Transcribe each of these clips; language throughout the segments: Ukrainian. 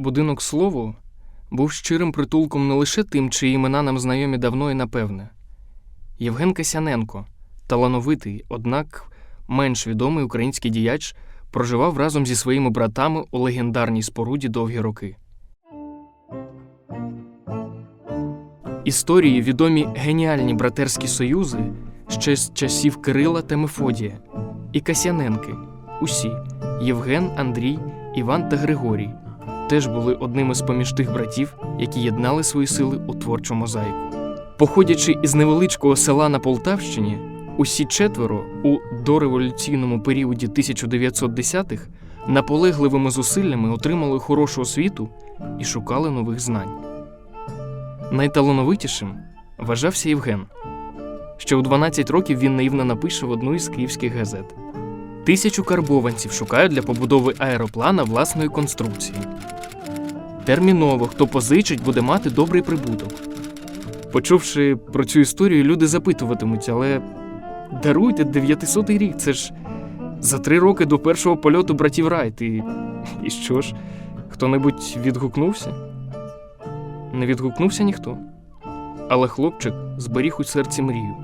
Будинок слову був щирим притулком не лише тим, чиї імена нам знайомі давно і напевне. Євген Касяненко, талановитий, однак менш відомий український діяч, проживав разом зі своїми братами у легендарній споруді довгі роки. Історії відомі геніальні братерські союзи ще з часів Кирила та Мефодія, і Касяненки, усі Євген, Андрій, Іван та Григорій теж були одними з поміж тих братів, які єднали свої сили у творчу мозаїку. Походячи із невеличкого села на Полтавщині, усі четверо у дореволюційному періоді 1910-х наполегливими зусиллями отримали хорошу освіту і шукали нових знань. Найталановитішим вважався Євген. Ще у 12 років він наївно напише в одну із київських газет: Тисячу карбованців шукають для побудови аероплана власної конструкції. Терміново, хто позичить, буде мати добрий прибуток. Почувши про цю історію, люди запитуватимуть, але даруйте 900-й рік, це ж за три роки до першого польоту братів Райт. І, і що ж, хто-небудь відгукнувся? Не відгукнувся ніхто. Але хлопчик зберіг у серці мрію,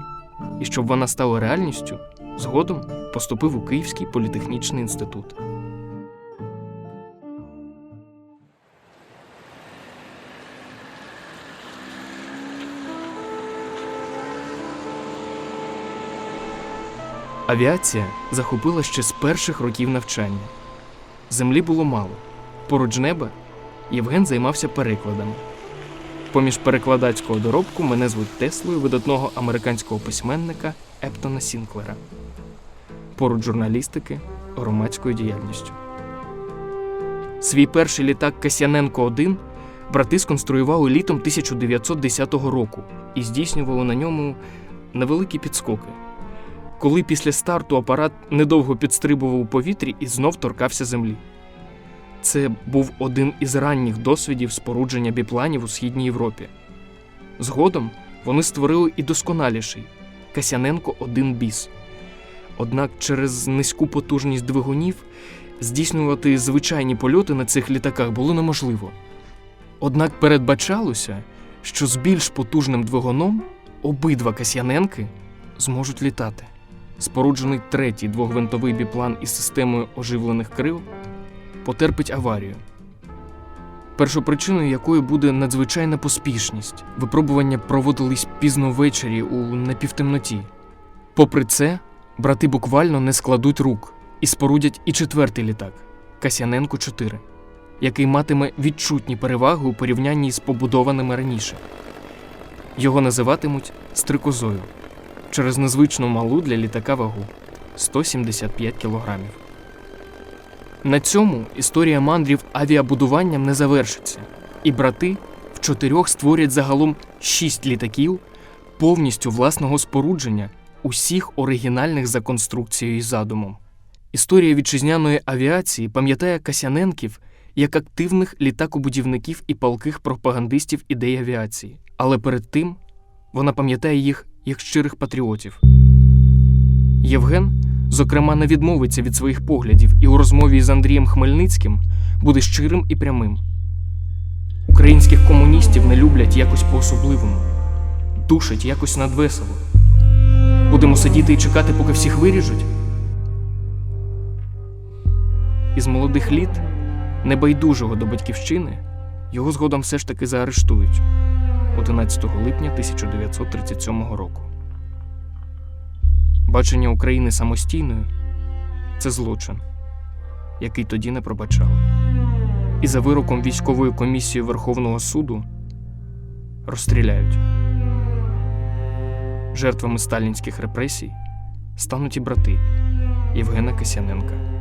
і щоб вона стала реальністю, згодом поступив у Київський політехнічний інститут. Авіація захопила ще з перших років навчання. Землі було мало. Поруч неба Євген займався перекладами. Поміж перекладацького доробку мене звуть Теслою видатного американського письменника Ептона Сінклера. Поруч журналістики громадською діяльністю. Свій перший літак Касяненко 1 брати сконструювали літом 1910 року і здійснювали на ньому невеликі підскоки. Коли після старту апарат недовго підстрибував у повітрі і знов торкався землі. Це був один із ранніх досвідів спорудження біпланів у Східній Європі. Згодом вони створили і досконаліший Касяненко 1 біс. Однак через низьку потужність двигунів здійснювати звичайні польоти на цих літаках було неможливо. Однак передбачалося, що з більш потужним двигуном обидва Касяненки зможуть літати. Споруджений третій двогвинтовий біплан із системою оживлених крил потерпить аварію, першопричиною якої буде надзвичайна поспішність. Випробування проводились пізно ввечері у напівтемноті. Попри це, брати буквально не складуть рук і спорудять і четвертий літак Касяненко 4 який матиме відчутні переваги у порівнянні з побудованими раніше. Його називатимуть стрикозою через незвично малу для літака вагу 175 кілограмів. На цьому історія мандрів авіабудуванням не завершиться, і брати в чотирьох створять загалом шість літаків повністю власного спорудження, усіх оригінальних за конструкцією і задумом. Історія вітчизняної авіації пам'ятає Касяненків як активних літакобудівників і палких пропагандистів ідей авіації, але перед тим вона пам'ятає їх як щирих патріотів. Євген, зокрема, не відмовиться від своїх поглядів і у розмові з Андрієм Хмельницьким буде щирим і прямим. Українських комуністів не люблять якось по-особливому, душать якось надвесело. Будемо сидіти і чекати, поки всіх виріжуть. Із молодих літ, небайдужого до батьківщини, його згодом все ж таки заарештують 11 липня 1937 року. Бачення України самостійною це злочин, який тоді не пробачали. І за вироком військової комісії Верховного суду розстріляють. Жертвами сталінських репресій стануть і брати Євгена Касяненка.